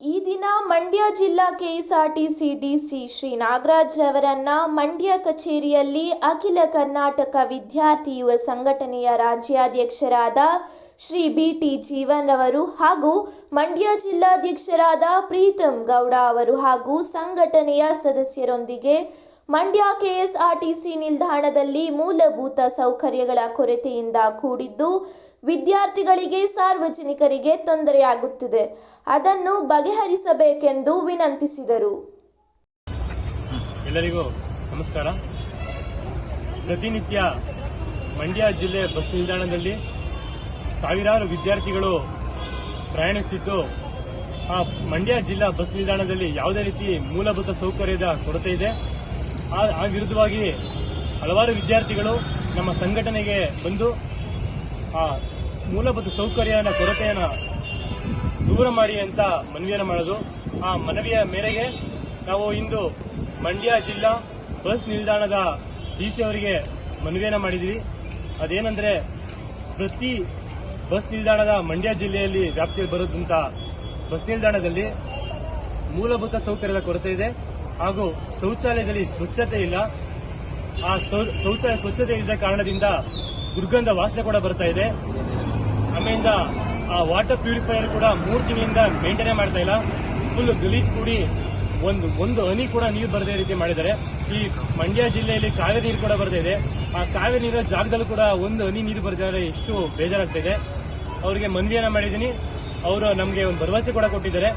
ಈ ದಿನ ಮಂಡ್ಯ ಜಿಲ್ಲಾ ಕೆಎಸ್ಆರ್ಟಿಸಿ ಡಿಸಿ ಶ್ರೀ ನಾಗರಾಜ್ ಅವರನ್ನ ಮಂಡ್ಯ ಕಚೇರಿಯಲ್ಲಿ ಅಖಿಲ ಕರ್ನಾಟಕ ವಿದ್ಯಾರ್ಥಿ ಯುವ ಸಂಘಟನೆಯ ರಾಜ್ಯಾಧ್ಯಕ್ಷರಾದ ಶ್ರೀ ಬಿ ಟಿ ಜೀವನ್ ಅವರು ಹಾಗೂ ಮಂಡ್ಯ ಜಿಲ್ಲಾಧ್ಯಕ್ಷರಾದ ಪ್ರೀತಮ್ ಗೌಡ ಅವರು ಹಾಗೂ ಸಂಘಟನೆಯ ಸದಸ್ಯರೊಂದಿಗೆ ಮಂಡ್ಯ ಕೆಎಸ್ಆರ್ಟಿಸಿ ನಿಲ್ದಾಣದಲ್ಲಿ ಮೂಲಭೂತ ಸೌಕರ್ಯಗಳ ಕೊರತೆಯಿಂದ ಕೂಡಿದ್ದು, ವಿದ್ಯಾರ್ಥಿಗಳಿಗೆ ಸಾರ್ವಜನಿಕರಿಗೆ ತೊಂದರೆಯಾಗುತ್ತಿದೆ. ಅದನ್ನು ಬಗೆಹರಿಸಬೇಕೆಂದು ವಿನಂತಿಸಿದರು. ಎಲ್ಲರಿಗೂ ನಮಸ್ಕಾರ. ಪ್ರತಿನಿತ್ಯ ಮಂಡ್ಯ ಜಿಲ್ಲೆ ಬಸ್ ನಿಲ್ದಾಣದಲ್ಲಿ ಸಾವಿರಾರು ವಿದ್ಯಾರ್ಥಿಗಳು ಪ್ರಯಾಣಿಸುತ್ತಿದ್ದು, ಆ ಮಂಡ್ಯ ಜಿಲ್ಲಾ ಬಸ್ ನಿಲ್ದಾಣದಲ್ಲಿ ಯಾವುದೇ ರೀತಿ ಮೂಲಭೂತ ಸೌಕರ್ಯದ ಕೊರತೆ ಇದೆ. ಆ- ವಿರುದ್ಧವಾಗಿ ಹಲವಾರು ವಿದ್ಯಾರ್ಥಿಗಳು ನಮ್ಮ ಸಂಘಟನೆಗೆ ಬಂದು ಆ ಮೂಲಭೂತ ಸೌಕರ್ಯನ, ಕೊರತೆಯನ್ನು ದೂರ ಮಾಡಿ ಅಂತ ಮನವಿಯನ್ನು ಮಾಡೋದು ಆ ಮನವಿಯ ಮೇರೆಗೆ ನಾವು ಇಂದು ಮಂಡ್ಯ ಜಿಲ್ಲಾ ಬಸ್ ನಿಲ್ದಾಣದ ಡಿಸಿ ಅವರಿಗೆ ಮನವಿಯನ್ನು ಮಾಡಿದ್ವಿ. ಅದೇನೆಂದ್ರೆ ಪ್ರತಿ ಬಸ್ ನಿಲ್ದಾಣದ ಮಂಡ್ಯ ಜಿಲ್ಲೆಯಲ್ಲಿ ವ್ಯಾಪ್ತಿಯಲ್ಲಿ ಬರುತ್ತಂತ ಬಸ್ ನಿಲ್ದಾಣದಲ್ಲಿ ಮೂಲಭೂತ ಸೌಕರ್ಯದ ಕೊರತೆ ಇದೆ. ಹಾಗೂ ಶೌಚಾಲಯದಲ್ಲಿ ಸ್ವಚ್ಛತೆ ಇಲ್ಲ. ಆ ಶೌಚಾಲಯ ಸ್ವಚ್ಛತೆ ಇಲ್ಲದ ಕಾರಣದಿಂದ ದುರ್ಗಂಧ ವಾಸನೆ ಕೂಡ ಬರ್ತಾ ಇದೆ. ಆಮೇಲಿಂದ ಆ ವಾಟರ್ ಪ್ಯೂರಿಫೈಯರ್ ಕೂಡ ಮೂರು ತಿಂಗಳಿಂದ ಮೇಂಟೈನ್ ಮಾಡ್ತಾ ಇಲ್ಲ. ಫುಲ್ ಗಲೀಜ್ ಕೂಡಿ ಒಂದು ಒಂದು ಹನಿ ಕೂಡ ನೀರು ಬರದೇ ರೀತಿ ಮಾಡಿದ್ದಾರೆ. ಈ ಮಂಡ್ಯ ಜಿಲ್ಲೆಯಲ್ಲಿ ಕಾವೇರಿ ನೀರು ಕೂಡ ಬರ್ತಾ ಇದೆ. ಆ ಕಾವೇರಿ ನೀರಿನ ಜಾಗದಲ್ಲೂ ಕೂಡ ಒಂದು ಹನಿ ನೀರು ಬರ್ತಿದ್ದಾರೆ ಎಷ್ಟು ಬೇಜಾರಾಗ್ತಾ ಇದೆ. ಅವರಿಗೆ ಮನವಿಯನ್ನ ಮಾಡಿದ್ದೀನಿ. ಅವರು ನಮಗೆ ಒಂದು ಭರವಸೆ ಕೂಡ ಕೊಟ್ಟಿದ್ದಾರೆ.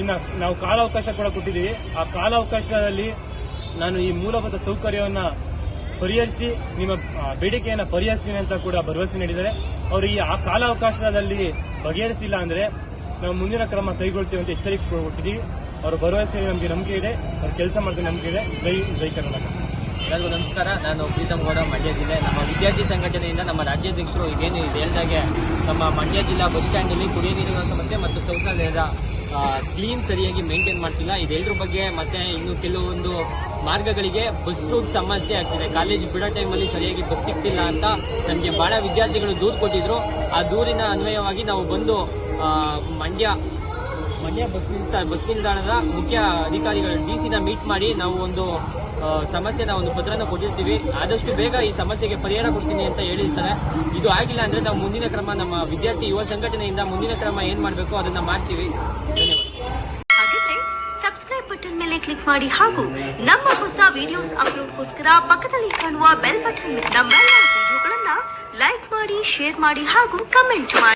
ಇನ್ನು ನಾವು ಕಾಲಾವಕಾಶ ಕೂಡ ಕೊಟ್ಟಿದ್ದೀವಿ. ಆ ಕಾಲಾವಕಾಶದಲ್ಲಿ ನಾನು ಈ ಮೂಲಭೂತ ಸೌಕರ್ಯವನ್ನ ಪರಿಹರಿಸಿ, ನಿಮ್ಮ ಬೇಡಿಕೆಯನ್ನು ಪರಿಹರಿಸ್ತೀನಿ ಅಂತ ಕೂಡ ಭರವಸೆ ನೀಡಿದ್ದಾರೆ. ಅವರು ಈ, ಆ ಕಾಲಾವಕಾಶದಲ್ಲಿ ಬಗೆಹರಿಸಿಲ್ಲ ಅಂದ್ರೆ ನಾವು ಮುಂದಿನ ಕ್ರಮ ಕೈಗೊಳ್ತೀವಿ ಅಂತ ಎಚ್ಚರಿಕೆ ಕೊಟ್ಟಿದ್ದೀವಿ. ಅವರ ಭರವಸೆ ನಮಗೆ ನಂಬಿಕೆ ಇದೆ. ಅವ್ರ ಕೆಲಸ ಮಾಡಿದ ನಂಬಿಕೆ ಇದೆ. ಜೈ ಜೈ ಕರ್ನಾಟಕ. ಎಲ್ಲರಿಗೂ ನಮಸ್ಕಾರ. ನಾನು ಪ್ರೀತಮ್ ಗೌಡ, ಮಂಡ್ಯ ಜಿಲ್ಲೆ. ನಮ್ಮ ವಿದ್ಯಾರ್ಥಿ ಸಂಘಟನೆಯಿಂದ ನಮ್ಮ ರಾಜ್ಯಾಧ್ಯಕ್ಷರು ಇದೇನು ಇದೆ ಹೇಳ್ದಾಗೆ, ನಮ್ಮ ಮಂಡ್ಯ ಜಿಲ್ಲಾ ಬಸ್ ಸ್ಟ್ಯಾಂಡಲ್ಲಿ ಕುಡಿಯ ನೀರಿನ ಸಮಸ್ಯೆ ಮತ್ತು ಶೌಚಾಲಯದ ಕ್ಲೀನ್ ಸರಿಯಾಗಿ ಮೇಂಟೈನ್ ಮಾಡ್ತಿಲ್ಲ. ಇದೆಲ್ಲರ ಬಗ್ಗೆ ಮತ್ತೆ ಇನ್ನು ಕೆಲವೊಂದು ಮಾರ್ಗಗಳಿಗೆ ಬಸ್ ರೂಟ್ ಸಮಸ್ಯೆ ಆಗ್ತಿದೆ. ಕಾಲೇಜ್ ಬಿಡೋ ಟೈಮಲ್ಲಿ ಸರಿಯಾಗಿ ಬಸ್ ಸಿಗ್ತಿಲ್ಲ ಅಂತ ನಮಗೆ ಭಾಳ ವಿದ್ಯಾರ್ಥಿಗಳು ದೂರು ಕೊಟ್ಟಿದ್ರು. ಆ ದೂರಿನ ಅನ್ವಯವಾಗಿ ನಾವು ಬಂದು ಮಂಡ್ಯ ಮಂಡ್ಯ ಬಸ್ ನಿಲ್ತಾ ಬಸ್ ನಿಲ್ದಾಣದ ಮುಖ್ಯ ಅಧಿಕಾರಿಗಳು ಡಿ ಸಿನ ಮೀಟ್ ಮಾಡಿ ನಾವು ಒಂದು ಸಮಸ್ಯೆನ ಒಂದು ಪತ್ರನ ಕೊಟ್ಟಿರ್ತೀವಿ. ಆದಷ್ಟು ಬೇಗ ಈ ಸಮಸ್ಯೆಗೆ ಪರಿಹಾರ ಕೊಡ್ತೀನಿ ಅಂತ ಹೇಳಿರ್ತಾರೆ. ಇದು ಆಗಿಲ್ಲ ಅಂದ್ರೆ ನಾವು ಮುಂದಿನ ಕ್ರಮ, ನಮ್ಮ ವಿದ್ಯಾರ್ಥಿ ಯುವ ಸಂಘಟನೆಯಿಂದ ಮುಂದಿನ ಕ್ರಮ ಏನ್ ಮಾಡಬೇಕು ಅದನ್ನ ಮಾಡ್ತೀವಿ. ಸಬ್ಸ್ಕ್ರೈಬ್ ಬಟನ್ ಮೇಲೆ ಕ್ಲಿಕ್ ಮಾಡಿ ಹಾಗೂ ನಮ್ಮ ಹೊಸ ವಿಡಿಯೋಸ್ ಅಪ್ಲೋಡ್ಗೋಸ್ಕರ ಪಕ್ಕದಲ್ಲಿ ಕಾಣುವ ಬೆಲ್ ಬಟನ್ ನಮ್ಮೆಲ್ಲ ವಿಡಿಯೋಗಳನ್ನ ಲೈಕ್ ಮಾಡಿ ಶೇರ್ ಮಾಡಿ ಹಾಗೂ ಕಮೆಂಟ್ ಮಾಡಿ.